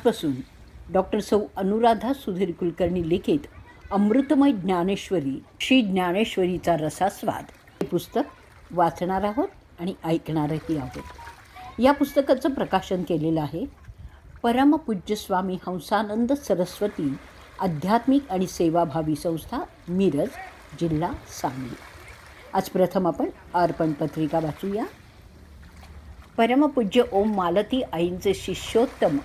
आजपासून डॉक्टर सौ. अनुराधा सुधीर कुलकर्णी लिखित अमृतमय ज्ञानेश्वरी श्री ज्ञानेश्वरीचा रसास्वाद. हे पुस्तक वाचणार आहोत आणि ऐकणारही आहोत. या पुस्तकाचं प्रकाशन केलेलं आहे परमपूज्य स्वामी हंसानंद सरस्वती आध्यात्मिक आणि सेवाभावी संस्था मिरज जिल्हा सांगली. आज प्रथम आपण अर्पण पत्रिका वाचूया. परमपूज्य ओम मालती आईंचे शिष्योत्तम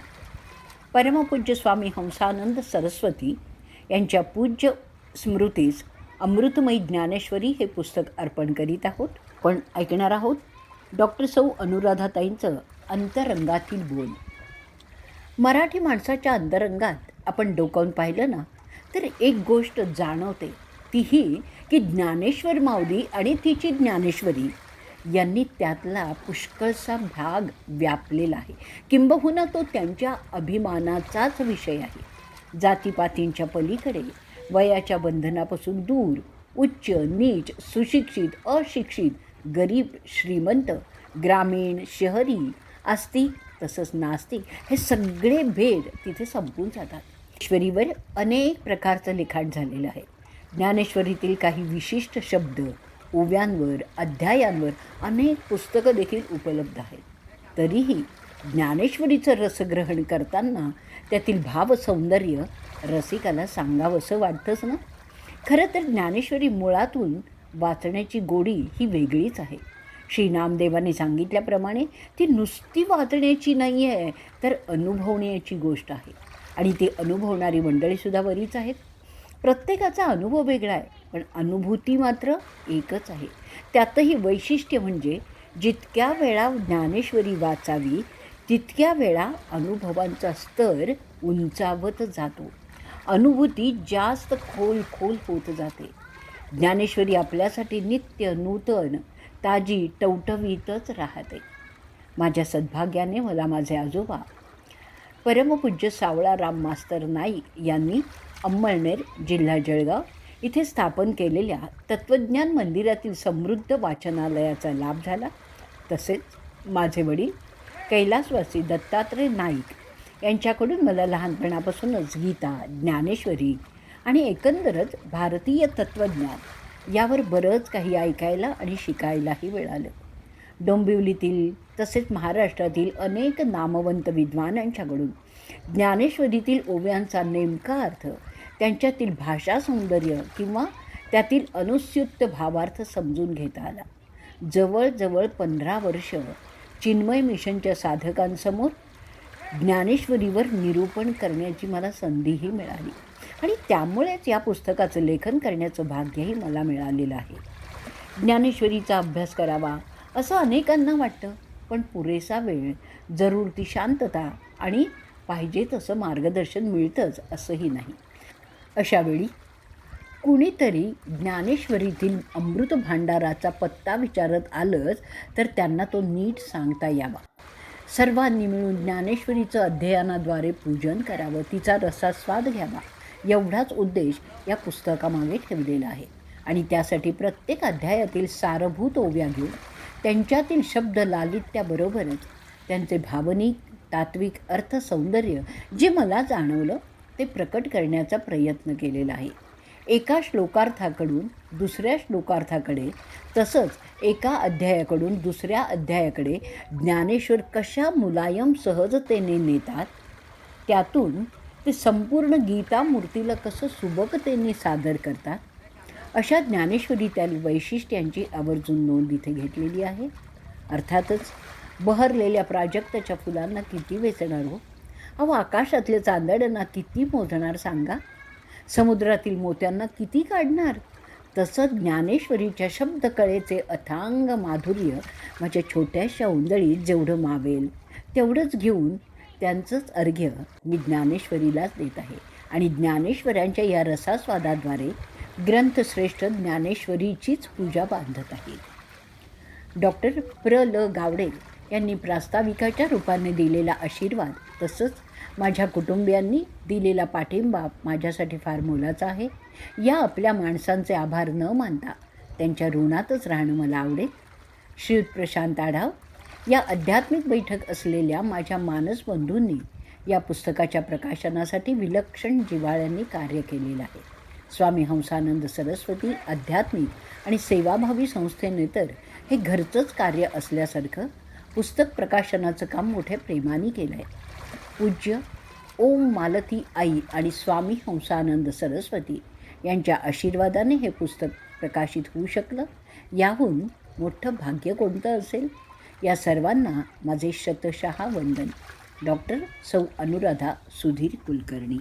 परमपूज्य स्वामी हंसानंद सरस्वती यांच्या पूज्य स्मृतीस अमृतमयी ज्ञानेश्वरी हे पुस्तक अर्पण करीत आहोत. पण ऐकणार आहोत डॉक्टर सौ अनुराधाताईंचं अंतरंगातील बोल. मराठी माणसाच्या अंतरंगात आपण डोकावून पाहिलं ना तर एक गोष्ट जाणवते. ती ही की ज्ञानेश्वर माऊली आणि तिची ज्ञानेश्वरी यांनी त्यातला पुष्कळसा भाग व्यापलेला आहे. किंबहुना तो त्यांच्या अभिमानाचाच विषय आहे. जातीपातींच्या पलीकडे वयाच्या बंधनापासून दूर उच्च नीच सुशिक्षित अशिक्षित गरीब श्रीमंत ग्रामीण शहरी आस्तिक तसंच नास्तिक हे सगळे भेद तिथे संपून जातात. ईश्वरीवर अनेक प्रकारचं लिखाण झालेलं आहे. ज्ञानेश्वरीतील काही विशिष्ट शब्द ओव्यांवर अध्यायांवर अनेक पुस्तकं देखील उपलब्ध आहेत. तरीही ज्ञानेश्वरीचं रसग्रहण करताना त्यातील भावसौंदर्य रसिकाला सांगावंसं वाटतंच ना? खरं तर ज्ञानेश्वरी मुळातून वाचण्याची गोडी ही वेगळीच आहे. श्री नामदेवांनी सांगितल्याप्रमाणे ती नुसती वाचण्याची नाही आहे तर अनुभवण्याची गोष्ट आहे. आणि ती अनुभवणारी मंडळीसुद्धा बरीच आहेत. प्रत्येकाचा अनुभव वेगळा आहे. पण अनुभूती मात्र एकच आहे. त्यातही वैशिष्ट्य म्हणजे जितक्या वेळा ज्ञानेश्वरी वाचावी तितक्या वेळा अनुभवांचा स्तर उंचावत जातो. अनुभूती जास्त खोल खोल होत जाते. ज्ञानेश्वरी आपल्यासाठी नित्य नूतन ताजी टवटवीतच राहते. माझ्या सद्भाग्याने मला माझे आजोबा परमपूज्य सावळा राम मास्तर नाईक यांनी अंमळनेर जिल्हा जळगाव इथे स्थापन केलेल्या तत्त्वज्ञान मंदिरातील समृद्ध वाचनालयाचा लाभ झाला. तसेच माझे वडील कैलासवासी दत्तात्रय नाईक यांच्याकडून मला लहानपणापासूनच गीता ज्ञानेश्वरी आणि एकंदरच भारतीय तत्त्वज्ञान यावर बरंच काही ऐकायला आणि शिकायलाही मिळालं. डोंबिवलीतील तसेच महाराष्ट्रातील अनेक नामवंत विद्वानांच्याकडून ज्ञानेश्वरीतील ओव्यांचा नेमका अर्थ त्यांच्यातील भाषा सौंदर्य किंवा त्यातील अनुस्युक्त भावार्थ समजून घेता आला. जवळजवळ पंधरा वर्ष चिन्मय मिशनच्या साधकांसमोर ज्ञानेश्वरीवर निरूपण करण्याची मला संधीही मिळाली. आणि त्यामुळेच या पुस्तकाचं लेखन करण्याचं भाग्यही मला मिळालेलं आहे. ज्ञानेश्वरीचा अभ्यास करावा असं अनेकांना वाटतं पण पुरेसा वेळ जरूर ती शांतता आणि पाहिजे तसं मार्गदर्शन मिळतंच असंही नाही. अशावेळी कुणीतरी ज्ञानेश्वरीतील अमृत भांडाराचा पत्ता विचारत आलंच तर त्यांना तो नीट सांगता यावा. सर्वांनी मिळून ज्ञानेश्वरीचं अध्ययनाद्वारे पूजन करावं तिचा रसास्वाद घ्यावा एवढाच उद्देश या पुस्तकामागे ठेवलेला आहे. आणि त्यासाठी प्रत्येक अध्यायातील सारभूत ओव्या घेऊन त्यांच्यातील शब्द लालित्याबरोबरच त्यांचे भावनिक तात्विक अर्थसौंदर्य जे मला जाणवलं ते प्रकट करण्याचा प्रयत्न केलेला आहे. एका श्लोकार्थाकडून दुसऱ्या श्लोकार्थाकडे तसंच एका अध्यायाकडून दुसऱ्या अध्यायाकडे ज्ञानेश्वर कशा मुलायम सहजतेने नेतात त्यातून ते संपूर्ण गीता मूर्तीला कसं सुबकतेने सादर करतात अशा ज्ञानेश्वरी त्या वैशिष्ट्यांची आवर्जून नोंद इथे घेतलेली आहे. अर्थातच बहरलेल्या प्राजक्ताच्या फुलांना किती वेचणार हो? अहो आकाशातल्या चांदड्यांना किती मोजणार सांगा? समुद्रातील मोत्यांना किती काढणार? तसं ज्ञानेश्वरीच्या शब्दकळेचे अथांग माधुर्य माझ्या छोट्याशा उंदळीत जेवढं मावेल तेवढंच घेऊन त्यांचंच अर्घ्य मी ज्ञानेश्वरीलाच देत आहे. आणि ज्ञानेश्वरांच्या या रसास्वादाद्वारे ग्रंथश्रेष्ठ ज्ञानेश्वरीचीच पूजा बांधत आहे. डॉक्टर प्र. ल. गावडे यांनी प्रास्ताविकाच्या रूपाने दिलेला आशीर्वाद तसंच माझ्या कुटुंबियांनी दिलेला पाठिंबा माझ्यासाठी फार मोलाचा आहे. या आपल्या माणसांचे आभार न मानता त्यांच्या ऋणातच राहणं मला आवडेल. श्रीयुत प्रशांत आढाव या आध्यात्मिक बैठक असलेल्या माझ्या मानस बंधूंनी या पुस्तकाच्या प्रकाशनासाठी विलक्षण जिव्हाळ्यांनी कार्य केलेलं आहे. स्वामी हंसानंद सरस्वती आध्यात्मिक आणि सेवाभावी संस्थेने तर हे घरचंच कार्य असल्यासारखं पुस्तक प्रकाशनाचं काम मोठ्या प्रेमाने केलं आहे पूज्य ओम मालती आई आणि स्वामी हंसानंद सरस्वती यांच्या आशीर्वादाने हे पुस्तक प्रकाशित होऊ शकलं. याहून मोठं भाग्य कोणतं असेल? या सर्वांना माझे शतशहा वंदन. डॉक्टर सौ अनुराधा सुधीर कुलकर्णी.